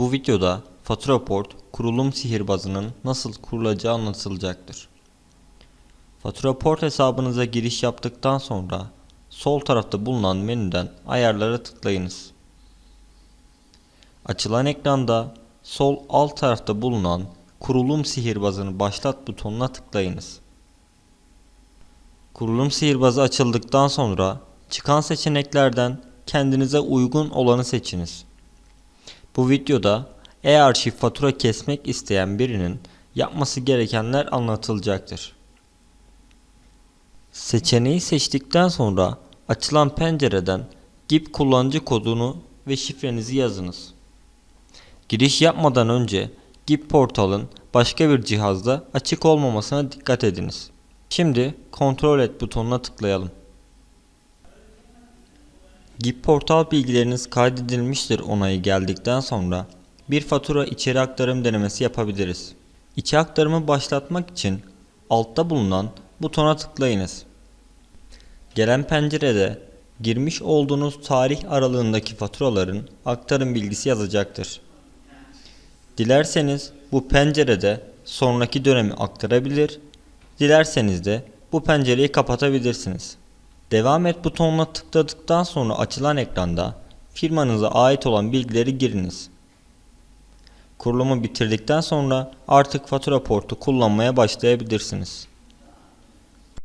Bu videoda fatura port kurulum sihirbazının nasıl kurulacağı anlatılacaktır. Fatura port hesabınıza giriş yaptıktan sonra sol tarafta bulunan menüden ayarlara tıklayınız. Açılan ekranda sol alt tarafta bulunan kurulum sihirbazını başlat butonuna tıklayınız. Kurulum sihirbazı açıldıktan sonra çıkan seçeneklerden kendinize uygun olanı seçiniz. Bu videoda e-arşiv fatura kesmek isteyen birinin yapması gerekenler anlatılacaktır. Seçeneği seçtikten sonra açılan pencereden GIP kullanıcı kodunu ve şifrenizi yazınız. Giriş yapmadan önce GIP portalın başka bir cihazda açık olmamasına dikkat ediniz. Şimdi kontrol et butonuna tıklayalım. GIP portal bilgileriniz kaydedilmiştir onayı geldikten sonra bir fatura içeri aktarım denemesi yapabiliriz. İçi aktarımı başlatmak için altta bulunan butona tıklayınız. Gelen pencerede girmiş olduğunuz tarih aralığındaki faturaların aktarım bilgisi yazacaktır. Dilerseniz bu pencerede sonraki dönemi aktarabilir, dilerseniz de bu pencereyi kapatabilirsiniz. Devam et butonuna tıkladıktan sonra açılan ekranda firmanıza ait olan bilgileri giriniz. Kurulumu bitirdikten sonra artık fatura portu kullanmaya başlayabilirsiniz.